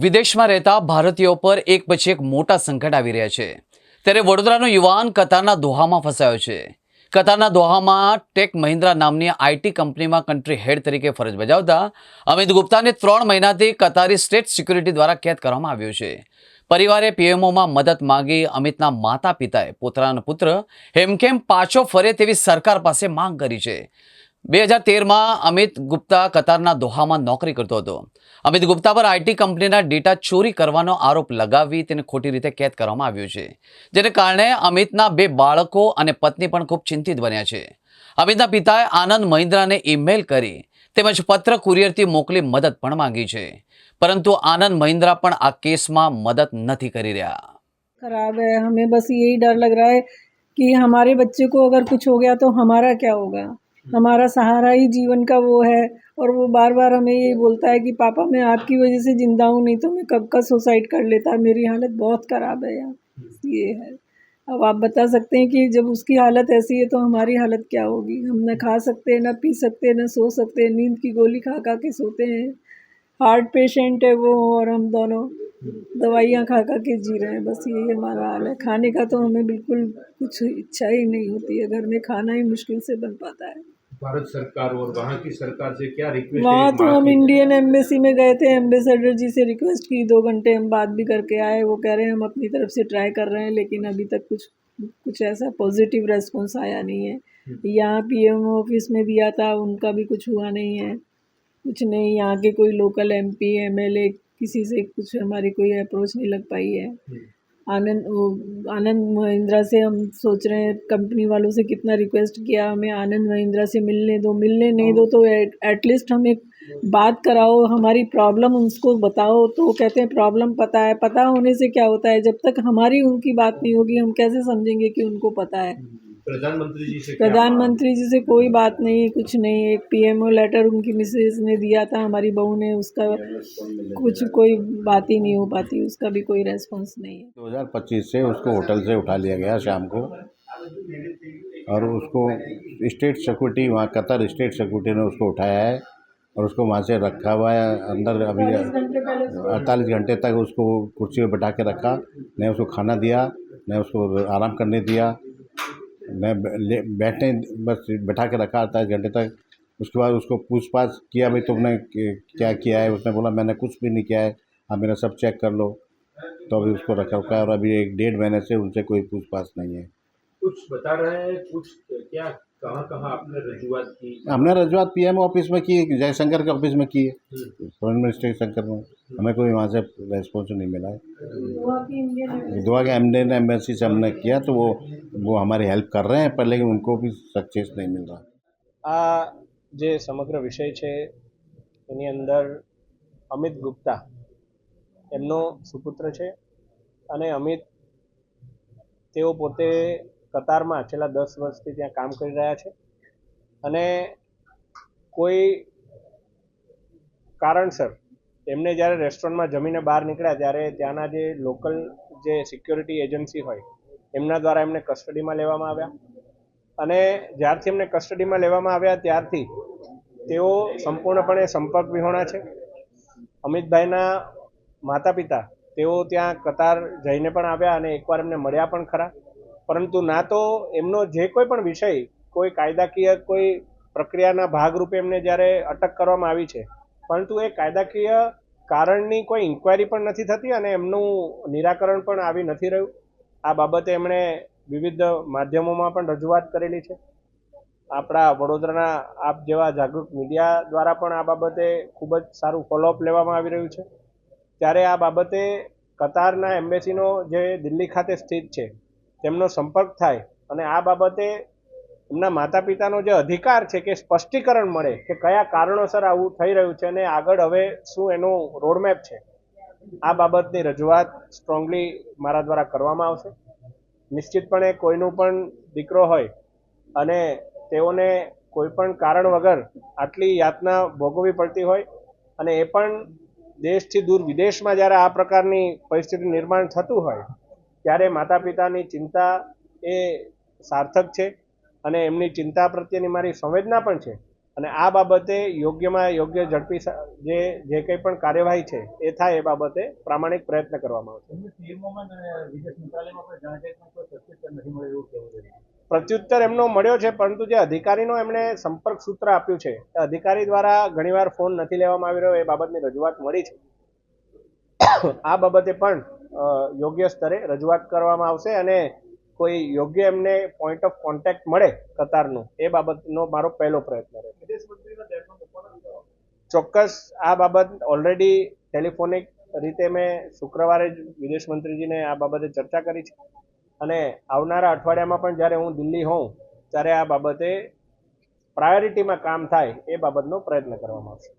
વિદેશમાં રહેતા ભારતીયો પર એક પછી એક મોટા સંકટ આવી રહ્યા છે. ત્યારે વડોદરાનો યુવાન કતારના દોહામાં ફસાયો છે. કતારના દોહામાં ટેક મહિન્દ્રા નામની આઈટી કંપનીમાં કન્ટ્રી હેડ તરીકે ફરજ બજાવતા અમિત ગુપ્તાને ત્રણ મહિનાથી કતારી સ્ટેટ સિક્યુરિટી દ્વારા કેદ કરવામાં આવ્યો છે. પરિવારે પીએમઓમાં મદદ માંગી અમિતના માતા પિતાએ પોતાના પુત્ર હેમખેમ પાછો ફરે તેવી સરકાર પાસે માંગ કરી છે. બે હજાર તેરમાં અમિત ગુપ્તા કતારના દોહામાં નોકરી કરતો હતો અમિત ગુપ્તા પર આઈટી કંપનીના ડેટા ચોરી કરવાનો આરોપ લગાવી તેને ખોટી રીતે કેદ કરવામાં આવ્યો છે જેને કારણે અમિતના બે બાળકો અને પત્ની પણ ખૂબ ચિંતિત બન્યા છે અમિતના પિતાએ આનંદ મહિન્દ્રાને ઈમેલ કરી તેમજ પત્ર કુરિયરથી મોકલી મદદ પણ માંગી છે પરંતુ આનંદ મહિન્દ્રા પણ આ કેસમાં મદદ નથી કરી રહ્યા खराब है हमें बस यही डर लग रहा है कि हमारे बच्चे को अगर कुछ हो गया तो हमारा क्या होगा हमारा सहारा ही जीवन का वो है और वो बार बार हमें ये बोलता है कि, पापा, मैं आपकी वजह से ज़िंदा हूँ, नहीं तो मैं कब का सुसाइड कर लेता? मेरी हालत बहुत ख़राब है यार ये है। अब आप बता सकते हैं कि जब उसकी हालत ऐसी है तो हमारी हालत क्या होगी? हम न खा सकते हैं ना पी सकते हैं न सो सकते हैं नींद की गोली खा खा के सोते हैं। हार्ट पेशेंट है वो और हम दोनों दवाइयाँ खा खा के जी रहे हैं। बस यही हमारा हाल है। खाने का तो हमें बिल्कुल कुछ इच्छा ही नहीं होती है। घर में खाना ही मुश्किल से बन पाता है। भारत सरकार और वहाँ की सरकार से क्या रिक्वेस्ट वहाँ तो हम इंडियन एम्बेसी में गए थे एम्बेसडर जी से रिक्वेस्ट की दो घंटे हम बात भी करके आए वो कह रहे हैं हम अपनी तरफ़ से ट्राई कर रहे हैं लेकिन अभी तक कुछ कुछ ऐसा पॉजिटिव रेस्पॉन्स आया नहीं है। यहाँ पीएम ऑफ़िस में दिया था उनका भी कुछ हुआ नहीं है। कुछ नहीं यहाँ के कोई लोकल एमपी एमएलए किसी से कुछ हमारी कोई अप्रोच नहीं लग पाई है। आनंद, वो आनंद महिंद्रा से हम सोच रहे हैं, कंपनी वालों से कितना रिक्वेस्ट किया, हमें आनंद महिंद्रा से मिलने दो, मिलने नहीं दो तो एटलीस्ट हमें बात कराओ, हमारी प्रॉब्लम उसको बताओ तो वो कहते हैं प्रॉब्लम पता है। पता होने से क्या होता है, जब तक हमारी उनकी बात नहीं होगी, हम कैसे समझेंगे कि उनको पता है? प्रधानमंत्री जी से प्रधानमंत्री जी से कोई बात नहीं है कुछ नहीं। एक पीएमओ लेटर उनकी मिसेज ने दिया था हमारी बहू ने उसका कुछ कोई बात ही नहीं हो पाती उसका भी कोई रेस्पॉन्स नहीं है। 2025 से उसको होटल से उठा लिया गया शाम को। और उसको स्टेट सिक्योरिटी वहाँ कतर स्टेट सिक्योरिटी ने उसको उठाया है और उसको वहाँ से रखा हुआ है अंदर अभी अड़तालीस घंटे तक उसको कुर्सी पर बैठा के रखा न उसको खाना दिया न उसको आराम करने दिया। ले- बैठने बस बैठा के रखा अड़तालीस घंटे तक। उसके बाद उसको पूछताछ किया भाई तुमने क्या किया है? उसने बोला मैंने कुछ भी नहीं किया है आप मेरा सब चेक कर लो। तो अभी उसको रखा रखा है और अभी एक डेढ़ महीने से उनसे कोई पूछताछ नहीं है। कुछ बता रहे हैं कुछ क्या कहाँ कहाँ आपने रजूआत की? हमने रजूआत पीएम ऑफ़िस में की जयशंकर के ऑफ़िस में की है। हम्म, फॉरेन मिनिस्टर शंकर में। हमें कोई वहाँ से रेस्पॉन्स नहीं मिला है। दुआ के इंडियन एम्बेसी से हमने किया तो वो वो हमारी हेल्प कर रहे हैं पर लेकिन उनको भी सक्सेस नहीं मिल रहा આ જે સમગ્ર વિષય છે એની અંદર અમિત ગુપ્તા એમનો સુપુત્ર છે અને અમિત તેઓ પોતે કતારમાં છેલ્લા દસ વર્ષથી ત્યાં કામ કરી રહ્યા છે અને કોઈ કારણસર એમને જ્યારે રેસ્ટોરન્ટમાં જમીને બહાર નીકળ્યા ત્યારે ત્યાંના જે લોકલ જે સિક્યોરિટી એજન્સી હોય એમના દ્વારા એમને કસ્ટડીમાં લેવામાં આવ્યા. અને જ્યારથી એમને કસ્ટડીમાં લેવામાં આવ્યા ત્યારથી તેઓ સંપૂર્ણપણે સંપર્ક વિહોણા છે. અમિતભાઈના માતા પિતા તેઓ ત્યાં કતાર જઈને પણ આવ્યા અને એકવાર એમને મળ્યા પણ ખરા. પરંતુ ના તો એમનો જે કોઈ પણ વિષય, કોઈ કાયદાકીય, કોઈ પ્રક્રિયાના ભાગરૂપે એમને જ્યારે અટક કરવામાં આવી છે, પરંતુ એ કાયદાકીય કારણની કોઈ ઇન્ક્વાયરી પણ નથી થતી અને એમનું નિરાકરણ પણ આવી નથી રહ્યું. આ બાબતે એમણે વિવિધ માધ્યમોમાં પણ રજૂઆત કરેલી છે. આપણા વડોદરાના આપ જેવા જાગૃત મીડિયા દ્વારા પણ આ બાબતે ખૂબ જ સારું ફોલોઅપ લેવામાં આવી રહ્યું છે. ત્યારે આ બાબતે કતારના એમ્બેસીનો જે દિલ્હી ખાતે સ્થિત છે, તેમનો સંપર્ક થાય અને આ બાબતે એમના માતા પિતાનો જે અધિકાર છે કે સ્પષ્ટીકરણ મળે કે કયા કારણોસર આવું થઈ રહ્યું છે અને આગળ હવે શું એનું રોડમેપ છે. આ બાબતની રજૂઆત સ્ટ્રોંગલી મારા દ્વારા કરવામાં આવશે. નિશ્ચિતપણે કોઈનું પણ દીકરો હોય અને તેઓને કોઈ પણ કારણ વગર આટલી યાતના ભોગવવી પડતી હોય અને એ પણ દેશથી દૂર વિદેશમાં જ્યારે આ પ્રકારની પરિસ્થિતિ નિર્માણ થતું હોય, ત્યારે માતા પિતાની ચિંતા એ સાર્થક છે અને એમની ચિંતા પ્રત્યેની મારી સંવેદના પણ છે. અને આ બાબતે યોગ્યમાં યોગ્ય ઝડપી જે જે કંઈ પણ કાર્યવાહી છે એ થાય એ બાબતે પ્રામાણિક પ્રયત્ન કરવામાં આવશે. પ્રત્યુત્તર એમનો મળ્યો છે પરંતુ જે અધિકારીનો એમણે સંપર્ક સૂત્ર આપ્યું છે એ અધિકારી દ્વારા ઘણીવાર ફોન નથી લેવામાં આવી રહ્યો એ બાબતની રજૂઆત મળી છે. આ બાબતે પણ યોગ્ય સ્તરે રજૂઆત કરવામાં આવશે અને કોઈ યોગ્ય એમને પોઈન્ટ ઓફ કોન્ટેક્ટ મળે કતારનું એ બાબતનો મારો પહેલો પ્રયત્ન રહેશે. ચોક્કસ આ બાબત ઓલરેડી ટેલિફોનિક રીતે મેં શુક્રવારે જ વિદેશ મંત્રીજીને આ બાબતે ચર્ચા કરી છે. અને આવનારા અઠવાડિયામાં પણ જ્યારે હું દિલ્હી હોઉં, ત્યારે આ બાબતે પ્રાયોરિટીમાં કામ થાય એ બાબતનો પ્રયત્ન કરવામાં આવશે.